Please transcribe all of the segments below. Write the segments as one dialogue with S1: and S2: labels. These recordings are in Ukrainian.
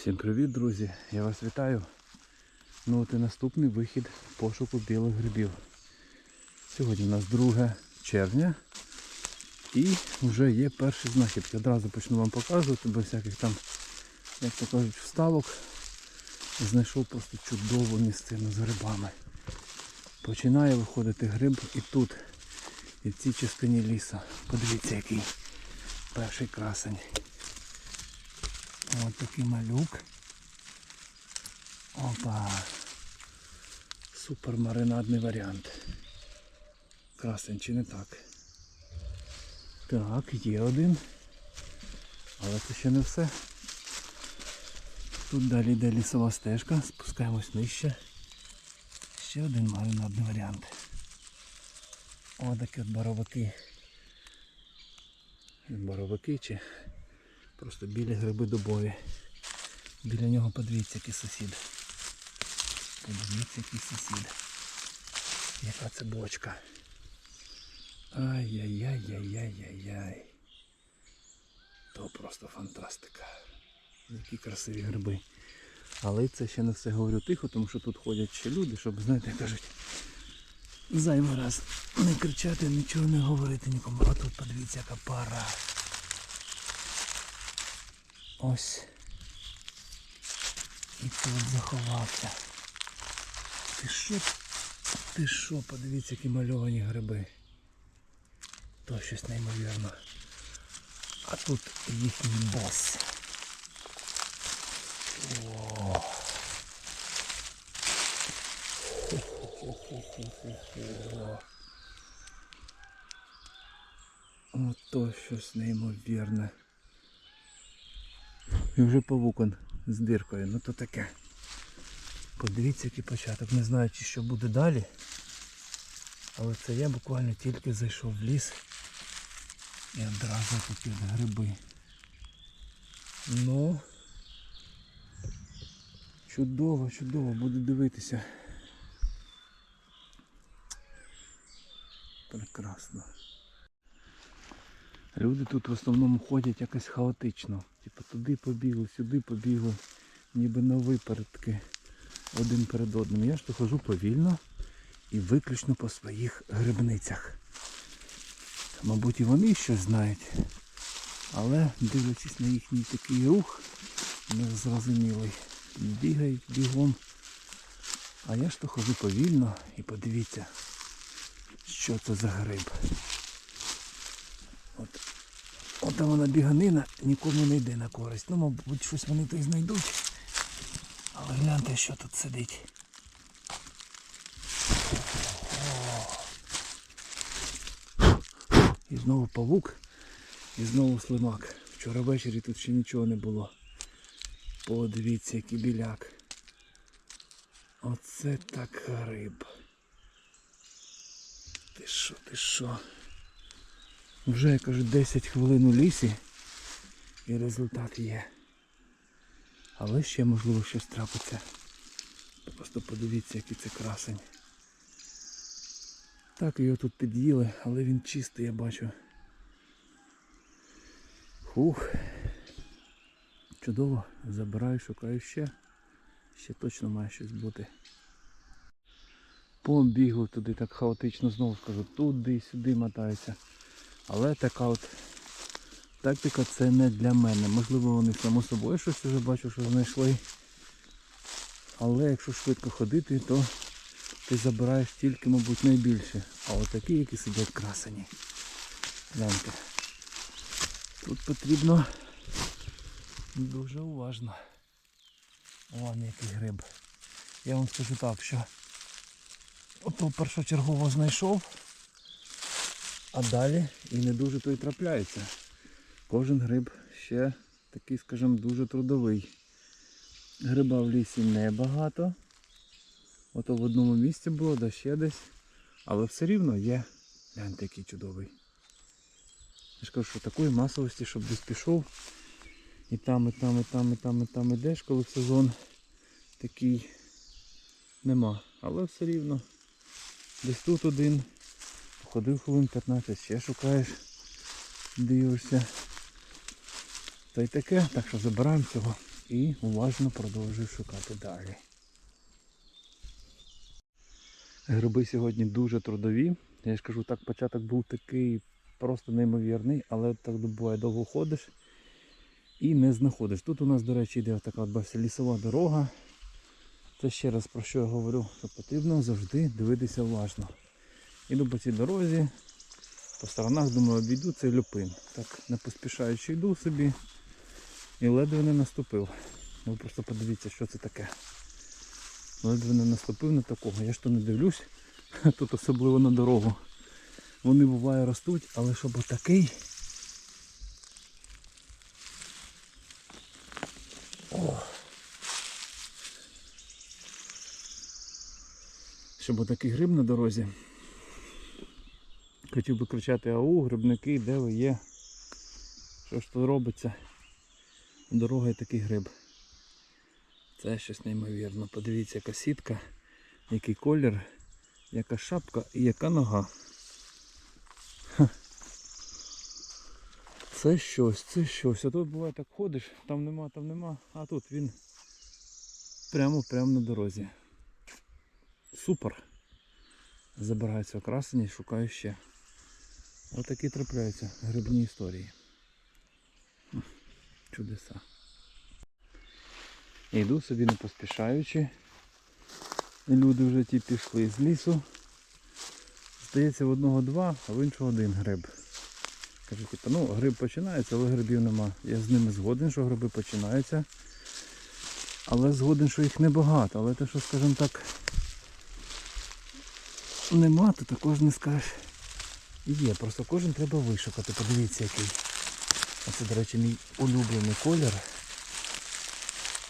S1: Всім привіт, друзі! Я вас вітаю. Ну от і наступний вихід пошуку білих грибів. Сьогодні у нас 2 червня і вже є перші знахідки. Одразу почну вам показувати, без всяких там, як то кажуть, вставок. Знайшов просто чудову місцину з грибами. Починає виходити гриб і тут, і в цій частині лісу. Подивіться, який перший красень. Ось такий малюк. Опа. Супер маринадний варіант. Красень чи не так? Так, є один. Але це ще не все. Тут далі йде лісова стежка, спускаємось нижче. Ще один маринадний варіант. Ось такі от боровики. Боровики чи Просто білі гриби дубові. Біля нього подивіться, який сусід. Подивіться, який сусід. Яка це бочка. Ай-яй-яй-яй-яй-яй-яй. То просто фантастика. Які красиві гриби. Але це ще не все говорю тихо, тому що тут ходять ще люди, щоб, знаєте, кажуть, зайвий раз не кричати, нічого не говорити нікому. А тут подивіться, яка пара. Ось. І тут заховався. Ти що? Ти що? Подивіться, які мальовані гриби. То щось неймовірно. А тут їхній бос. О. Ото щось неймовірне. І вже павукон з диркою. Ну то таке. Подивіться, який початок. Не знаю, чи що буде далі. Але це я буквально тільки зайшов в ліс. І одразу такі гриби. Ну чудово, чудово, буду дивитися. Прекрасно. Люди тут в основному ходять якось хаотично. Типу туди побігли, сюди побігли, ніби на випередки один перед одним. Я ж то хожу повільно і виключно по своїх грибницях. Мабуть і вони щось знають. Але дивлячись на їхній такий рух, незрозумілий, бігають бігом. А я ж то хожу повільно і подивіться, що це за гриб. Ота вона біганина нікому не йде на користь. Ну, мабуть, щось вони то й знайдуть. Але гляньте, що тут сидить. І знову павук, і знову слимак. Вчора ввечері тут ще нічого не було. Подивіться, який біляк. Оце так риб. Ти що, ти що? Вже я кажу 10 хвилин у лісі і результат є. Але ще можливо щось трапиться. Просто подивіться, який це красень. Так його тут під'їли, але він чистий, я бачу. Фух. Чудово, забираю, шукаю ще. Ще точно має щось бути. Побігли туди так хаотично, знову скажу, туди, сюди мотаються. Але така от тактика це не для мене. Можливо вони само собою щось вже бачу, що знайшли. Але якщо швидко ходити, то ти забираєш тільки, мабуть, найбільше. А от такі, які сидять красені. Гляньте. Тут потрібно дуже уважно. Вон який гриб. Я вам скажу так, що ото першочергово знайшов. А далі і не дуже то й трапляється. Кожен гриб ще такий, скажімо, дуже трудовий. Гриба в лісі небагато. Ото в одному місці було, да ще десь. Але все рівно є. Гляньте, який чудовий. Я ж кажу, що такої масовості, щоб десь пішов. І там, і там, і там, і там, і там ідеш, коли сезон такий нема. Але все рівно. Десь тут один. Ходив хвилин 15, ще шукаєш, дивишся. Та й таке, так що забираємо цього і уважно продовжую шукати далі. Гриби сьогодні дуже трудові. Я ж кажу, так початок був такий просто неймовірний, але так буває, довго ходиш і не знаходиш. Тут у нас, до речі, йде така от бачите, лісова дорога. Це ще раз про що я говорю, що потрібно завжди дивитися уважно. Іду по цій дорозі, по сторонах, думаю, обійду цей люпин. Так не поспішаючи йду собі і ледве не наступив. Ви просто подивіться, що це таке. Ледве не наступив на такого. Я ж то не дивлюсь, тут особливо на дорогу. Вони буває ростуть, але щоб отакий. О. Щоб отакий гриб на дорозі. Хотів би кричати ау, грибники, де ви є? Що ж тут робиться? Дорога і такий гриб. Це щось неймовірно. Подивіться, яка сітка, який колір, яка шапка і яка нога. Ха. Це щось, це щось. А тут буває так ходиш, там нема, там нема, а тут він прямо прямо на дорозі. Супер. Забираються окрасені і шукаю ще. Отакі трапляються грибні історії. Чудеса. Йду собі не поспішаючи. Люди вже ті пішли з лісу. Здається, в одного два, а в іншого один гриб. Кажу, типу, ну гриб починається, але грибів нема. Я з ними згоден, що гриби починаються. Але згоден, що їх небагато. Але те, що, скажімо так, нема, то також не скажеш. І Є, просто кожен треба вишукати. Подивіться який. Оце, до речі, мій улюблений колір.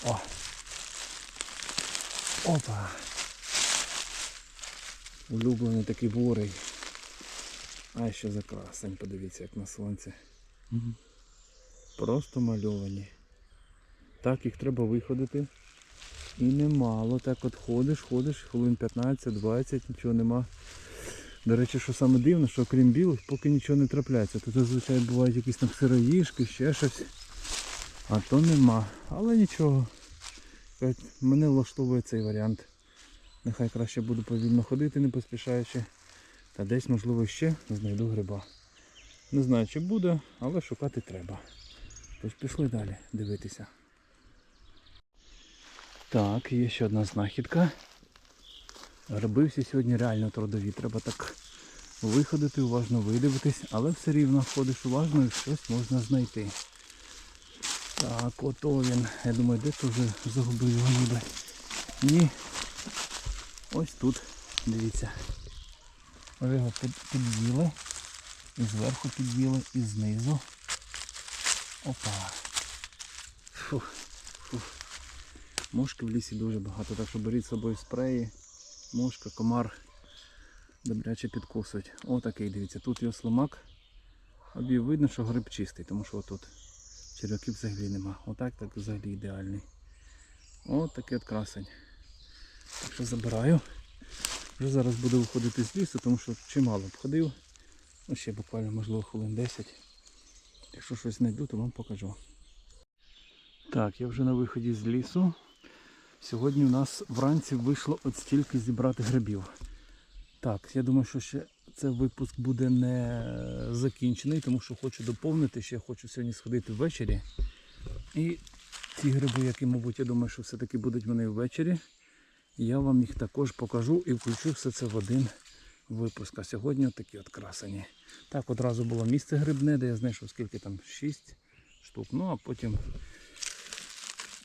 S1: О! Опа! Улюблений такий бурий. А що за красень, подивіться, як на сонці. Просто мальовані. Так, їх треба виходити. І немало. Так от ходиш, ходиш, хвилин 15-20, нічого нема. До речі, що саме дивно, що крім білих, поки нічого не трапляється. Тут зазвичай бувають якісь там сироїшки, ще щось. А то нема. Але нічого. Мене влаштовує цей варіант. Нехай краще буду повільно ходити, не поспішаючи. Та десь, можливо, ще знайду гриба. Не знаю, чи буде, але шукати треба. Тож пішли далі дивитися. Так, є ще одна знахідка. Гриби всі сьогодні реально трудові. Треба так виходити, уважно видивитись, але все рівно ходиш уважно і щось можна знайти. Так, ото він. Я думаю, де то вже загубив його ніби. Ні. Ось тут. Дивіться. Вже його під'їли. І зверху під'їли, і знизу. Опа. Фух. Фух. Мошки в лісі дуже багато, так що беріть з собою спреї. Мошка, комар. Добряче підкусують. Отакий, дивіться, тут його слимак. Обів видно, що гриб чистий, тому що отут черв'яків взагалі нема. Отак так взагалі ідеальний. От такий от красень. Так що забираю. Вже зараз буду виходити з лісу, тому що чимало обходив. Ну ще буквально можливо хвилин 10. Якщо щось знайду, то вам покажу. Так, я вже на виході з лісу. Сьогодні у нас вранці вийшло от стільки зібрати грибів. Так, я думаю, що ще цей випуск буде не закінчений, тому що хочу доповнити, ще хочу сьогодні сходити ввечері. І ті гриби, які, мабуть, я думаю, що все-таки будуть вони ввечері. Я вам їх також покажу і включу все це в один випуск. А сьогодні такі от красені. Так, одразу було місце грибне, де я знайшов скільки там 6 штук. Ну а потім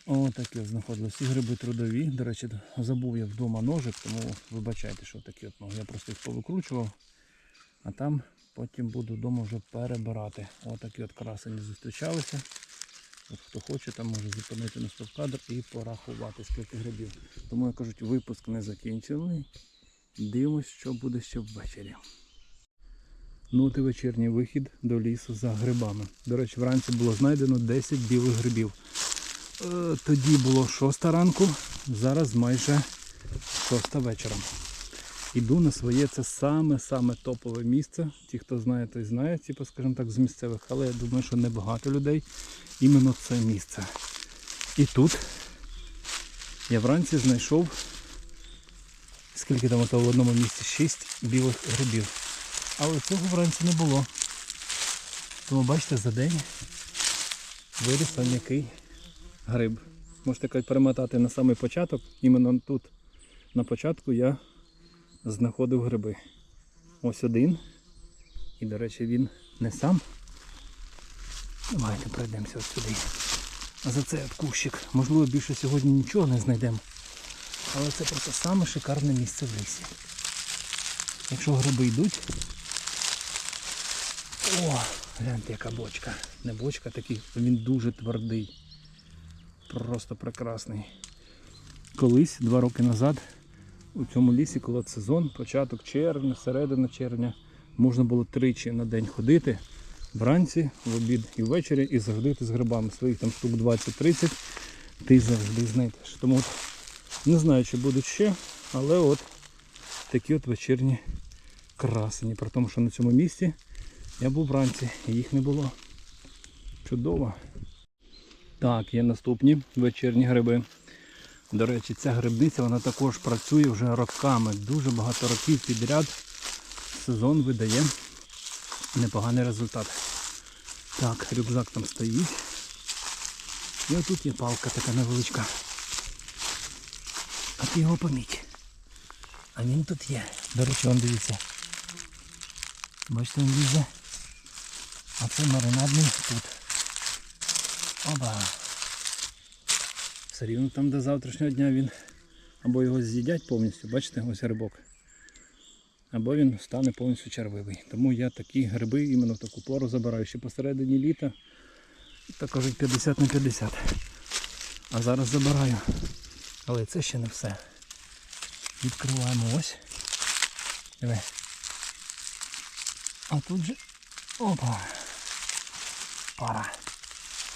S1: отакі от знаходили. Всі гриби трудові. До речі, забув я вдома ножик, тому вибачайте, що такі от ноги. Я просто їх повикручував, а там потім буду вдома вже перебирати. Отакі от красені зустрічалися. От хто хоче, там може зупинити на стоп-кадр і порахувати скільки грибів. Тому, як кажуть, випуск не закінчений. Дивимось, що буде ще ввечері. Ну от і вечірній вихід до лісу за грибами. До речі, вранці було знайдено 10 білих грибів. Е, Тоді було 6 ранку, зараз майже 6 вечора. Іду на своє, це саме-саме топове місце. Ті, хто знає, той знає, типу, скажімо так, з місцевих, але я думаю, що небагато людей іменно це місце. І тут я вранці знайшов, скільки там в одному місці, 6 білих грибів. Але цього вранці не було. Тому бачите, за день виріс який гриб. Можете кажуть, перемотати на самий початок. Іменно тут на початку я знаходив гриби. Ось один. І, до речі, він не сам. Давайте пройдемося от сюди. За цей кущик. Можливо, більше сьогодні нічого не знайдемо. Але це просто саме шикарне місце в лісі. Якщо гриби йдуть. О, гляньте, яка бочка. Не бочка, такий, він дуже твердий. Просто прекрасний. Колись, два роки назад, у цьому лісі, коли сезон, початок червня, середина червня, можна було тричі на день ходити. Вранці, в обід і ввечері, і завжди ти з грибами. Своїх там штук 20-30 ти завжди знайдеш. Тому от, не знаю, чи будуть ще, але от такі от вечірні красені. При тому, що на цьому місці я був вранці і їх не було. Чудово. Так, є наступні вечірні гриби. До речі, ця грибниця вона також працює вже роками. Дуже багато років підряд сезон видає непоганий результат. Так, рюкзак там стоїть. І отут є палка така невеличка. А ти його поміть. А він тут є. До речі, вам дивіться. Бачите, він лізе. А це маринадний тут. Оба. Все рівно там до завтрашнього дня він або його з'їдять повністю, бачите, ось грибок. Або він стане повністю червивий. Тому я такі гриби іменно в таку пору забираю ще посередині літа. Так кажуть 50 на 50. А зараз забираю. Але це ще не все. Відкриваємо ось. Диви. А тут же... Опа. Пара.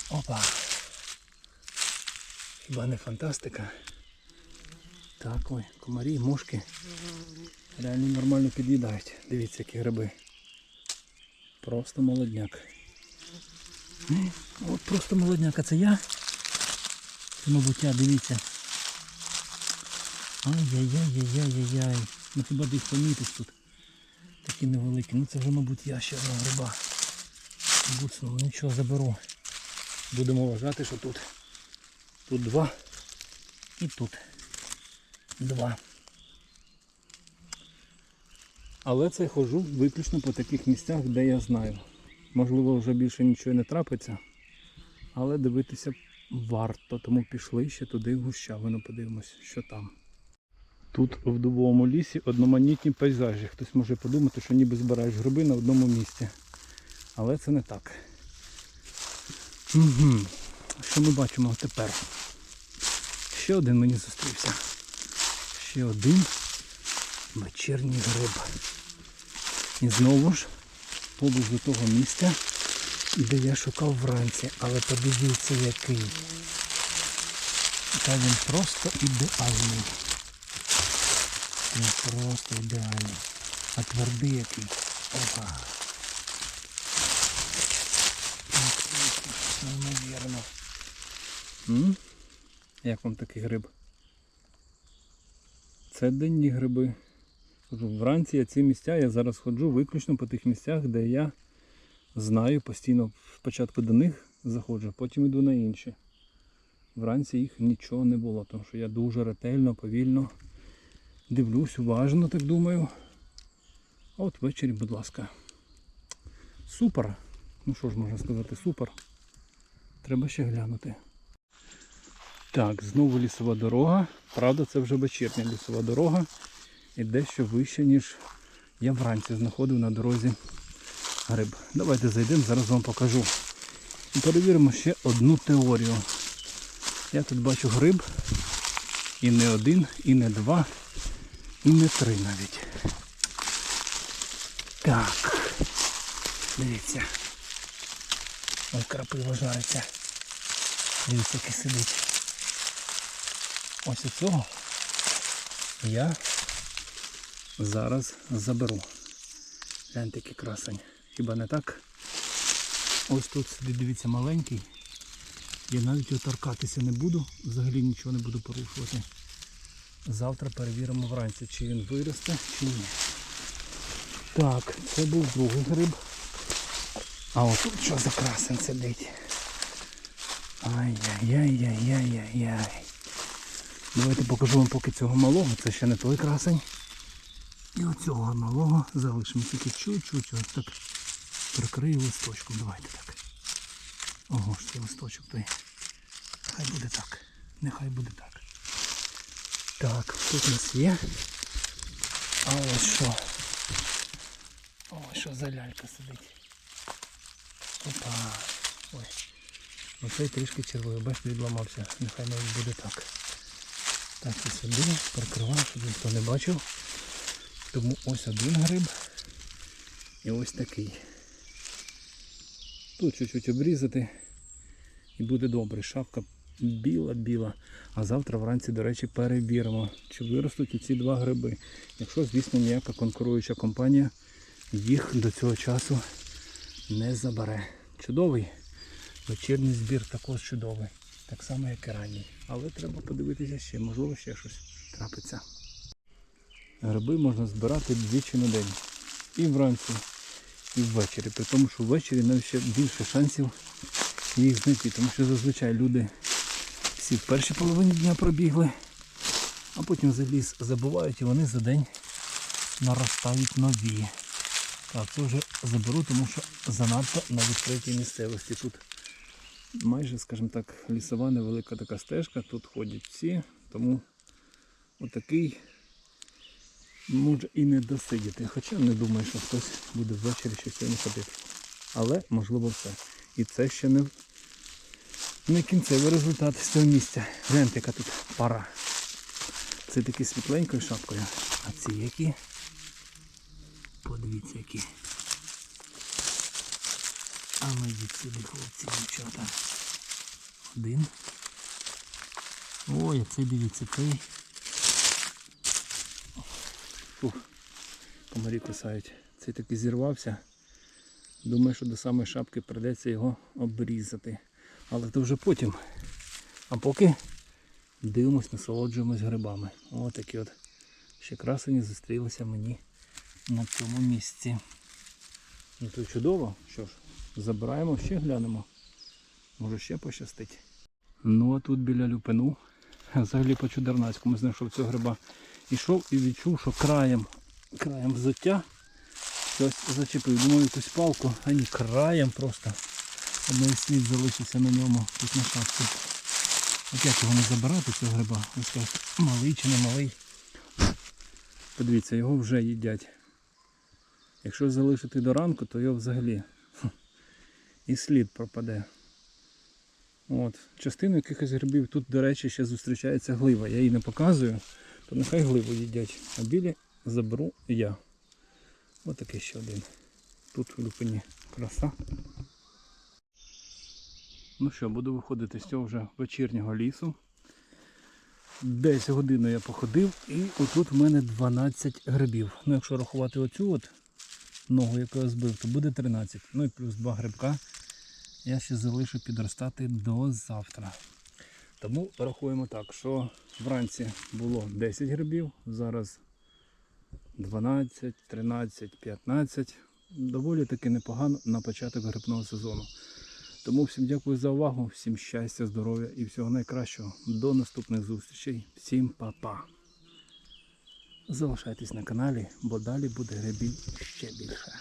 S1: Опа. Хіба не фантастика? Так, ой, комарі, мошки. Реально нормально під'їдають. Дивіться, які гриби. Просто молодняк. От просто молодняк, а це я? Це, мабуть, я, дивіться. Ай-яй-яй-яй-яй-яй-яй. Ну хіба десь помітись тут. Такі невеликі. Ну це вже, мабуть, я ще одного гриба. Буцнув, нічого заберу. Будемо вважати, що тут. Тут два. І тут. Два. Але це хожу виключно по таких місцях, де я знаю. Можливо, вже більше нічого не трапиться. Але дивитися варто, тому пішли ще туди в гущавину, подивимось, що там. Тут в дубовому лісі одноманітні пейзажі. Хтось може подумати, що ніби збираєш гриби на одному місці. Але це не так. Угу. Що ми бачимо тепер? Ще один мені зустрівся. Ще один вечірній гриб. І знову ж поблизу того місця, де я шукав вранці. Але подивіться який. Та він просто ідеальний. Він просто ідеальний. А твердий який. Опа. Неймовірно. М? Як вам такий гриб? Це денні гриби. Вранці я ці місця, я зараз ходжу виключно по тих місцях, де я знаю, постійно спочатку до них заходжу, потім йду на інші. Вранці їх нічого не було, тому що я дуже ретельно, повільно дивлюсь, уважно так думаю. А от ввечері, будь ласка. Супер. Ну що ж можна сказати, супер. Треба ще глянути. Так, знову лісова дорога. Правда, це вже вечірня лісова дорога. І дещо вище, ніж я вранці знаходив на дорозі гриб. Давайте зайдемо, зараз вам покажу. І перевіримо ще одну теорію. Я тут бачу гриб. І не один, і не два, і не три навіть. Так. Дивіться. Ой, крапива жариться. Дивіться, який сидить. Ось цього я зараз заберу. Гляньте, який красень. Хіба не так? Ось тут сидить, дивіться, маленький. Я навіть його торкатися не буду, взагалі нічого не буду порушувати. Завтра перевіримо вранці, чи він виросте, чи ні. Так, це був другий гриб. А отут що за красень сидить? Ай-яй-яй-яй-яй-яй. Давайте покажу вам поки цього малого. Це ще не той красень. І оцього малого залишимо тільки чуть-чуть. Ось так прикрию листочком. Давайте так. Ого ж цей листочок той. Хай буде так. Нехай буде так. Так, тут у нас є. А ось що. Ось що за лялька сидить. Опа. Ой. Оцей трішки червивий, бачите, відламався. Нехай навіть буде так. Так, і сюди прикриваю, щоб ніхто не бачив. Тому ось один гриб і ось такий. Тут чуть-чуть обрізати і буде добре. Шапка біла-біла. А завтра вранці, до речі, перевіримо, чи виростуть і ці два гриби. Якщо, звісно, ніяка конкуруюча компанія їх до цього часу не забере. Чудовий. Вечірній збір також чудовий. Так само, як і ранній. Але треба подивитися ще, можливо, ще щось трапиться. Гриби можна збирати двічі на день. І вранці, і ввечері. При тому, що ввечері навіть ще більше шансів їх знайти. Тому що зазвичай люди всі в першій половині дня пробігли, а потім за ліс забувають і вони за день наростають нові. Так, це вже заберу, тому що занадто на відкритій місцевості. Тут майже, скажімо так, лісова невелика така стежка, тут ходять всі, тому отакий може і не досидіти. Хоча не думаю, що хтось буде ввечері ще сьогодні ходити. Але можливо все. І це ще не, не кінцевий результат з цього місця. Гляньте, яка тут пара. Це такі світленькою шапкою. А ці які? Подивіться які. А ну йдіть хлопці, дівчата. Один. Ой, а цей дивіться, цей. Комарі кусають. Цей таки зірвався. Думаю, що до самої шапки прийдеться його обрізати. Але то вже потім. А поки дивимось, насолоджуємось грибами. Ось такі от ще красені зустрілися мені на цьому місці. Ну то чудово. Що ж, забираємо, ще глянемо. Може ще пощастить. Ну а тут біля люпину, взагалі по чудернацькому знайшов цього гриба. Ішов і відчув, що краєм, краєм взуття щось зачепив. Думаю, якусь палку, а ні, краєм просто. Одний слід залишився на ньому тут на шапці. От як його не забирати, цього гриба? Ви скажете, малий чи не малий. Подивіться, його вже їдять. Якщо залишити до ранку, то його взагалі і слід пропаде. От. Частину якихось грибів тут, до речі, ще зустрічається глива. Я її не показую, то нехай гливу їдять. А білі заберу я. Ось такий ще один. Тут в люпині краса. Ну що, буду виходити з цього вже вечірнього лісу. Десь годину я походив і отут в мене 12 грибів. Ну якщо рахувати оцю от ногу, яку я збив, то буде 13. Ну і плюс 2 грибка я ще залишу підростати до завтра. Тому рахуємо так, що вранці було 10 грибів, зараз 12, 13, 15. Доволі таки непогано на початок грибного сезону. Тому всім дякую за увагу, всім щастя, здоров'я і всього найкращого. До наступних зустрічей. Всім па-па. Залишайтесь на каналі, бо далі буде грибів ще більше.